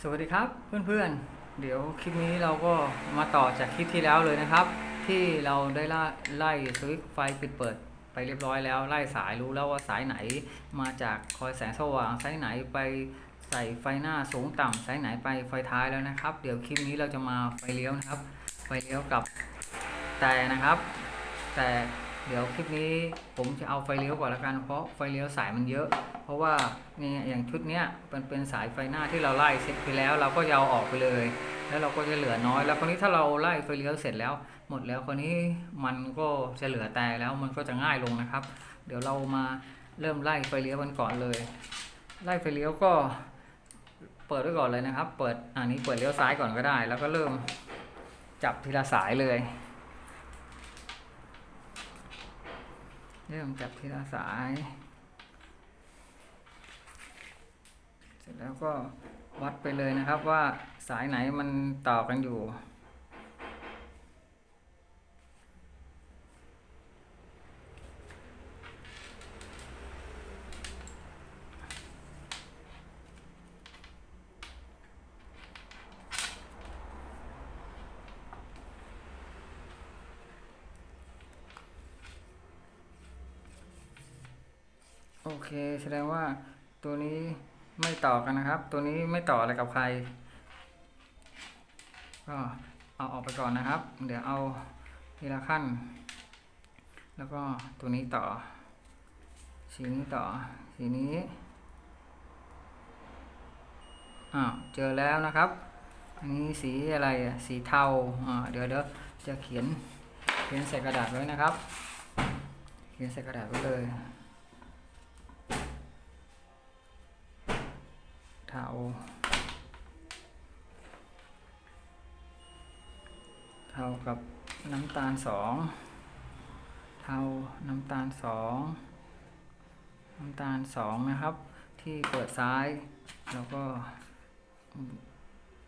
สวัสดีครับเพื่อนๆ เดี๋ยวคลิปนี้เราก็มาต่อจากคลิปที่แล้วเลยนะครับ ที่เราได้ไล่ไล่สวิตช์ไฟปิดเปิดไปเรียบร้อยแล้วไล่สายรู้แล้วว่าสายไหนมาจากคอยแสงสว่างสายไหนไปใส่ไฟหน้าสูงต่ำสายไหนไปไฟท้ายแล้วนะครับ เดี๋ยวคลิปนี้เราจะมาไฟเลี้ยวนะครับ ไฟเลี้ยวกับแต่นะครับ แต่ เดี๋ยวคลิปนี้ผมจะเอาไฟเลี้ยวก่อนละกันเพราะไฟเลี้ยวสายมันเยอะ เพราะว่านี่อย่างชุดเนี้ยมันเป็นสายไฟหน้าที่เราไล่เสร็จไปแล้ว เราก็จะเอออกไปเลย แล้วเราก็จะเหลือน้อย แล้วคราวนี้ถ้าเราไล่ไฟเลี้ยวเสร็จแล้ว หมดแล้วคราวนี้มันก็จะเหลือแต่แล้วมันก็จะง่ายลงนะครับ เดี๋ยวเรามาเริ่มไล่ไฟเลี้ยวกันก่อนเลย ไล่ไฟเลี้ยวก็เปิดไว้ก่อนเลยนะครับ เปิดอันนี้เปิดเลี้ยวซ้ายก่อนก็ได้ แล้วก็เริ่มจับทีละสายเลย เริ่มจับทีละสาย เสร็จแล้วก็วัดไปเลยนะครับว่าสายไหนมันต่อกันอยู่ เค แสดงว่าตัวนี้ไม่ต่อกันนะครับ ตัวนี้ไม่ต่ออะไรกับใคร ก็เอาออกไปก่อนนะครับ เดี๋ยวเอาทีละขั้น แล้วก็ตัวนี้ต่อ สีนี้ต่อ สีนี้ อ้าว เจอแล้วนะครับ อันนี้สีอะไรอะสีเทา อ่า เดี๋ยวเดี๋ยวจะเขียน เขียนใส่กระดาษไว้นะครับ เขียนใส่กระดาษไว้เลย เทาเทากับน้ำตาลสองเทาน้ำตาลสองน้ำตาลสองนะครับ ที่เปิดซ้ายแล้วก็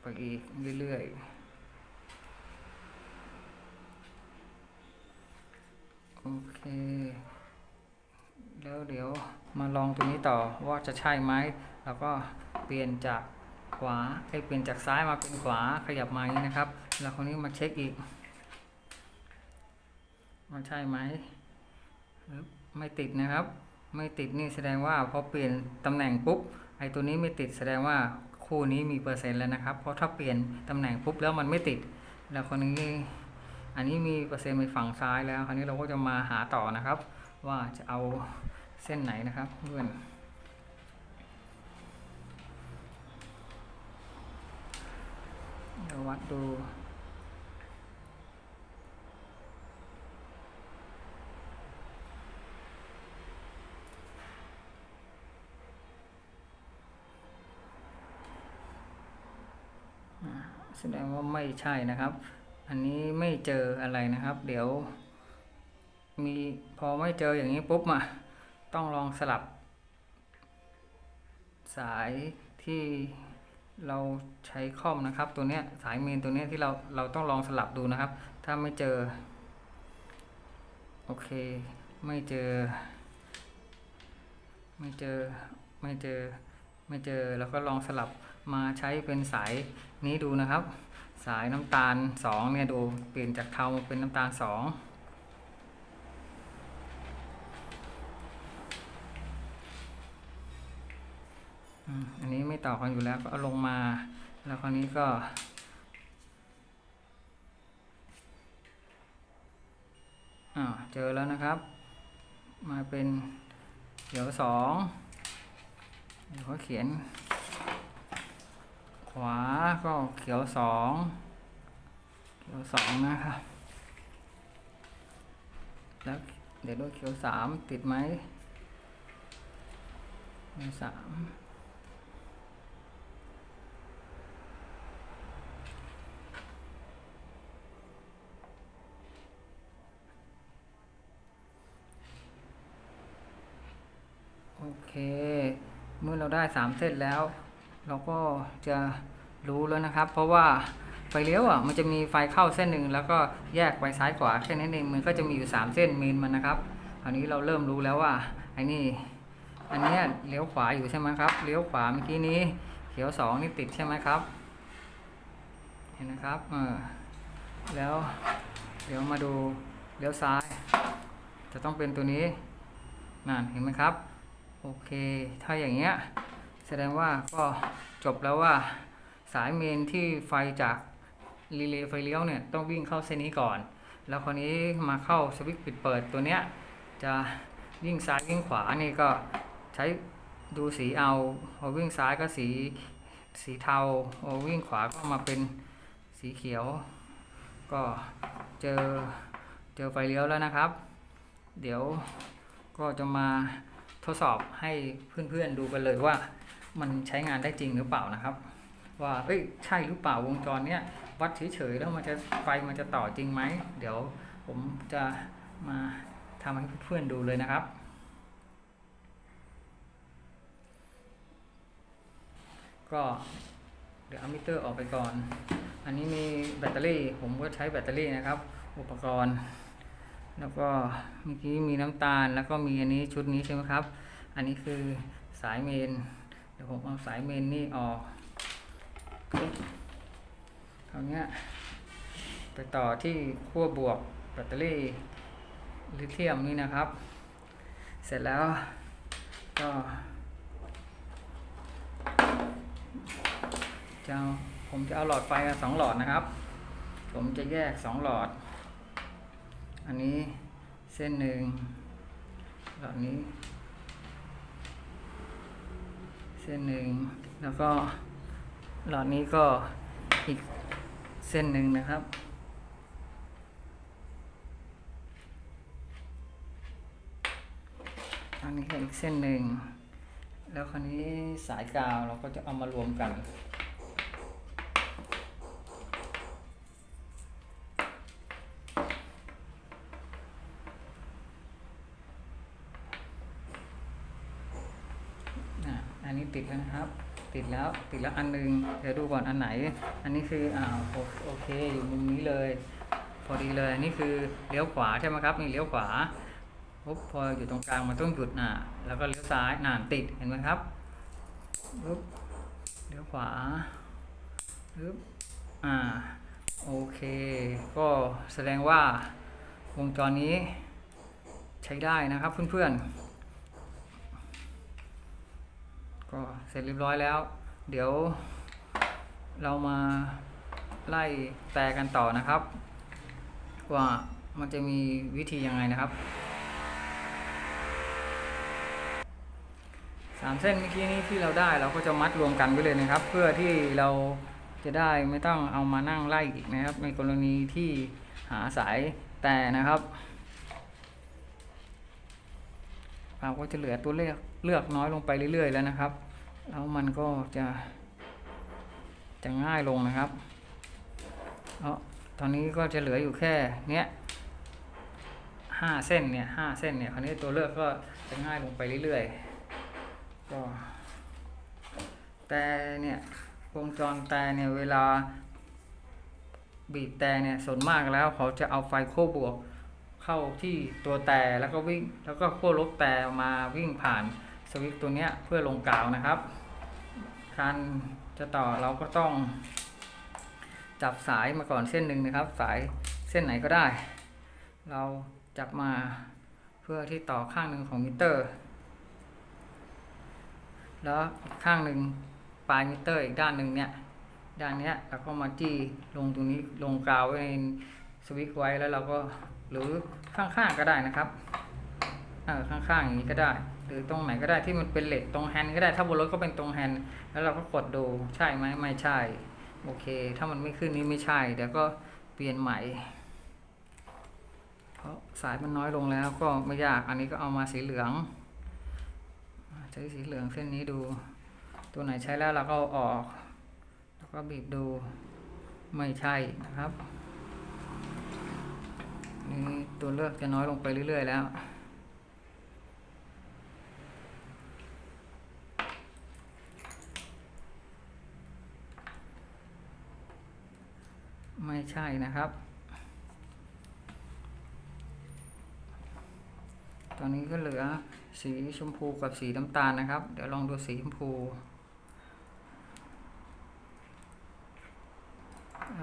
ไปอีกเรื่อยๆ โอเค แล้วเดี๋ยวมาลองตัวนี้ต่อว่าจะใช่ไหม แล้วก็ เปลี่ยนจากขวาให้เปลี่ยนจากซ้ายมาเป็นขวาขยับมาอย่างนี้นะครับ แล้วคราวนี้มาเช็คอีกว่าใช่ไหมไม่ติดนะครับ ไม่ติดนี่แสดงว่าพอเปลี่ยนตำแหน่งปุ๊บไอ้ตัวนี้ไม่ติดแสดงว่าคู่นี้มีเปอร์เซ็นต์แล้วนะครับ เพราะถ้าเปลี่ยนตำแหน่งปุ๊บแล้วมันไม่ติด แล้วคนนี้อันนี้มีเปอร์เซ็นต์ไปฝั่งซ้ายแล้ว คราวนี้เราก็จะมาหาต่อนะครับ ว่าจะเอาเส้นไหนนะครับเพื่อน เดี๋ยววัดดูแสดงว่าไม่ใช่นะครับ อันนี้ไม่เจออะไรนะครับ เดี๋ยว มีพอไม่เจออย่างนี้ปุ๊บมาต้องลองสลับ สายที่ เราใช้คอมนะครับ ตัวเนี้ยสายเมนตัวเนี้ยที่เราเราต้องลองสลับดูนะครับ ถ้าไม่เจอ โอเค ไม่เจอ ไม่เจอไม่เจอไม่เจอแล้วก็ลองสลับมาใช้เป็นสายนี้ดูนะครับ สายน้ำตาลสองเนี่ยดูเปลี่ยนจากเทามาเป็นน้ำตาลส อันนี้ไม่ต่อกันอยู่แล้วก็เอาลงมา แล้วคราวนี้ก็อ่าเจอแล้วนะครับ มาเป็นเขียวสองเดี๋ยวเขาเขียน ขวาก็เขียวสองเขียวสองนะครับ แล้วเดี๋ยวดูเขียวสามติดไหมเขียวสาม โอเค เมื่อเรา ได้สามเส้นแล้ว เราก็จะรู้แล้วนะครับ เพราะว่าไฟเลี้ยวอะมันจะมีไฟเข้าเส้นหนึ่งแล้วก็แยกไปซ้ายขวาแค่นั้นเองมันก็จะมีอยู่สามเส้นเมนมันนะครับคราวนี้เราเริ่มรู้แล้วว่าไอ้นี่อันเนี้ยเลี้ยวขวาอยู่ใช่ไหมครับเลี้ยวขวาเมื่อกี้นี้เขียวสองนี่ติดใช่ไหมครับ เห็นนะครับเออแล้วเดี๋ยวมาดูเลี้ยวซ้าย จะต้องเป็นตัวนี้นั่นเห็นไหมครับ โอเค ถ้าอย่างเงี้ย แสดงว่าก็จบแล้วว่าสายเมนที่ไฟจากรีเลย์ไฟเลี้ยวเนี่ยต้องวิ่งเข้าเส้นนี้ก่อน แล้วคราวนี้มาเข้าสวิตช์ปิดเปิดตัวเนี้ยจะวิ่งซ้ายวิ่งขวานี่ก็ใช้ดูสีเอาพอวิ่งซ้ายก็สีสีเทาพอวิ่งขวาก็มาเป็นสีเขียว ก็เจอเจอไฟเลี้ยวแล้วนะครับ เดี๋ยวก็จะมาทดสอบให้เพื่อนๆดูกันเลยว่า มันใช้งานได้จริงหรือเปล่านะครับ ว่าเอ้ยใช่หรือเปล่าวงจรเนี้ยวัดเฉยๆแล้วมันจะไฟมันจะต่อจริงไหมเดี๋ยวผมจะมาทำให้เพื่อนๆดูเลยนะครับ ก็เดี๋ยวเอามิเตอร์ออกไปก่อน อันนี้มีแบตเตอรี่ ผมก็ใช้แบตเตอรี่นะครับ อุปกรณ์ แล้วก็เมื่อกี้มีน้ำตาลแล้วก็มีอันนี้ชุดนี้ใช่ไหมครับ อันนี้คือสายเมน เดี๋ยวผมเอาสายเมนนี่ออกปึ๊บคราวเนี้ยไปต่อที่ขั้วบวกแบตเตอรี่ลิเธียมนี่นะครับ เสร็จแล้วก็จะผมจะเอาหลอดไฟสองหลอดนะครับ ผมจะแยกสองหลอด อันนี้เส้นหนึ่งหลอดนี้ เส้นหนึ่งแล้วก็หลอดนี้ก็อีกเส้นหนึ่งนะครับ อันนี้ก็อีกเส้นหนึ่ง แล้วคราวนี้สายกาวเราก็จะเอามารวมกัน อะอันนี้ติดแล้วนะครับ ติดแล้วอันหนึง เดี๋ยวดูก่อนอันไหน อันนี้คืออ่าโอโอเคอยู่มุมนี้เลย พอดีเลยอันนี้คือเลี้ยวขวาใช่ไหมครับนี่เลี้ยวขวาปุ๊บพออยู่ตรงกลางมันต้องหยุดน่ะ แล้วก็เลี้ยวซ้ายน่ะติดเห็นไหมครับปุ๊บเลี้ยวขวาปุ๊บอ่าโอเค ก็แสดงว่าวงจรนี้ใช้ได้นะครับเพื่อนๆ ก็เสร็จเรียบร้อยแล้ว เดี๋ยวเรามาไล่แปลกันต่อนะครับ ว่ามันจะมีวิธียังไงนะครับสามเส้นเมื่อกี้นี้ที่เราได้เราก็จะมัดรวมกันไว้เลยนะครับ เพื่อที่เราจะได้ไม่ต้องเอามานั่งไล่อีกนะครับ ในกรณีที่หาสายแต่นะครับเราก็จะเหลือตัวเลือกเลือกน้อยลงไปเรื่อย ๆ แล้วนะครับ แล้วมันก็จะจะง่ายลงนะครับเพราะตอนนี้ก็จะเหลืออยู่แค่เนี้ยห้าเส้นเนี่ยห้าเส้นเนี่ยคราวนี้ตัวเลือกก็จะง่ายลงไปเรื่อยๆก็แต่เนี่ยวงจรแต่เนี่ยเวลาบีบแต่เนี่ยส่วนมากแล้วเขาจะเอาไฟขั้บวกเข้าที่ตัวแต่แล้วก็วิ่งแล้วก็ขั้วลบแต่มาวิ่งผ่าน วิตตัวเนี้ยเพื่อลงกาวนะครับ การจะต่อเราก็ต้อง จับสายมาก่อนเส้นหนึ่งนะครับ สายเส้นไหนก็ได้ เราจับมาเพื่อที่ต่อข้างหนึ่งของมิเตอร์ แล้วข้างหนึ่งปลายมิเตอร์อีกด้านหนึ่งเนี่ยด้านเนี้ยเราก็มาจี้ลงตรงนี้ลงกาวไว้ในสวิตช์ไว้แล้วเราก็หรือข้างๆก็ได้นะครับเออข้างๆอย่างนี้ก็ได้ หรือตรงไหนก็ได้ที่มันเป็นเหล็กตรงแฮนด์ก็ได้ถ้าบนรถก็เป็นตรงแฮนด์แล้วเราก็กดดูใช่ไหมไม่ใช่ โอเค ถ้ามันไม่ขึ้นนี้ไม่ใช่เดี๋ยวก็เปลี่ยนใหม่เพราะสายมันน้อยลงแล้วก็ไม่ยากอันนี้ก็เอามาสีเหลือง ใช้สีเหลืองเส้นนี้ดู ตัวไหนใช้แล้วเราก็ออก แล้วก็บีบดูไม่ใช่นะครับนี่ตัวเลือกจะน้อยลงไปเรื่อย ๆ แล้ว ไม่ใช่นะครับ ตอนนี้ก็เหลือสีชมพูกับสีน้ำตาลนะครับ เดี๋ยวลองดูสีชมพู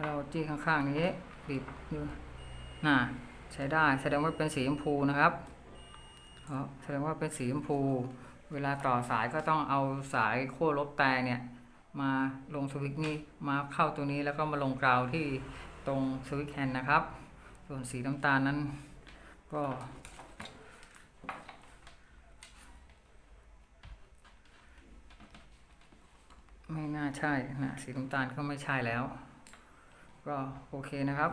เราจี้ข้างๆนี้บีบดูน่ะใช้ได้แสดงว่าเป็นสีชมพูนะครับแสดงว่าเป็นสีชมพู เวลาต่อสายก็ต้องเอาสายขั้วลบแตเนี่ย มาลงสวิตช์นี้มาเข้าตัวนี้แล้วก็มาลงกราวที่ตรงสวิตช์แฮนด์นะครับ ส่วนสีน้ำตาลนั้นก็ไม่น่าใช่นะสีน้ำตาลก็ไม่ใช่แล้ว ก็โอเคนะครับ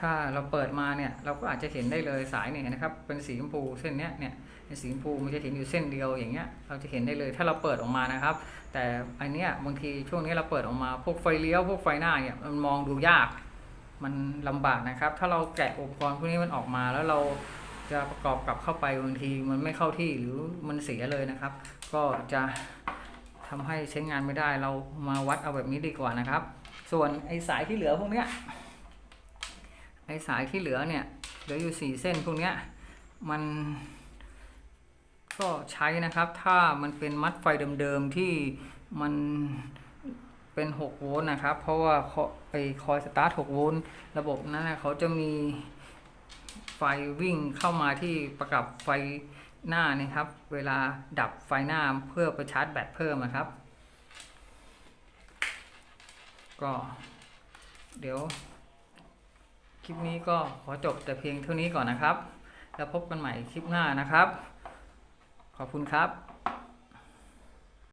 ถ้าเราเปิดมาเนี่ยเราก็อาจจะเห็นได้เลยสายเนี่ยนะครับ เป็นสีชมพูเส้นเนี้ยเนี่ยเป็นสีชมพูมันจะเห็นอยู่เส้นเดียวอย่างเงี้ยเราจะเห็นได้เลยถ้าเราเปิดออกมานะครับ แต่อันเนี้ยบางทีช่วงนี้เราเปิดออกมาพวกไฟเลี้ยวพวกไฟหน้าเนี่ยมันมองดูยากมันลำบากนะครับ ถ้าเราแกะอุปกรณ์พวกนี้มันออกมาแล้วเราจะประกอบกลับเข้าไปบางทีมันไม่เข้าที่หรือมันเสียเลยนะครับ ก็จะทำให้ใช้งานไม่ได้เรามาวัดเอาแบบนี้ดีกว่านะครับ ส่วนไอ้สายที่เหลือพวกเนี้ย ไอสายที่เหลือเนี่ยเหลืออยู่สี่เส้นพวกเนี้ยมันก็ใช้นะครับ ถ้ามันเป็นมัดไฟเดิมๆที่มันเป็น6โวลต์นะครับ เพราะว่าไอคอยสตาร์ท6โวลต์ระบบนั้นเขาจะมีไฟวิ่งเข้ามาที่ประกับไฟหน้านี่ครับ เวลาดับไฟหน้าเพื่อไปชาร์จแบตเพิ่มนะครับ ก็เดี๋ยว คลิปนี้ก็ขอจบแต่เพียงเท่านี้ก่อนนะครับ แล้วพบกันใหม่คลิปหน้านะครับ ขอบคุณครับ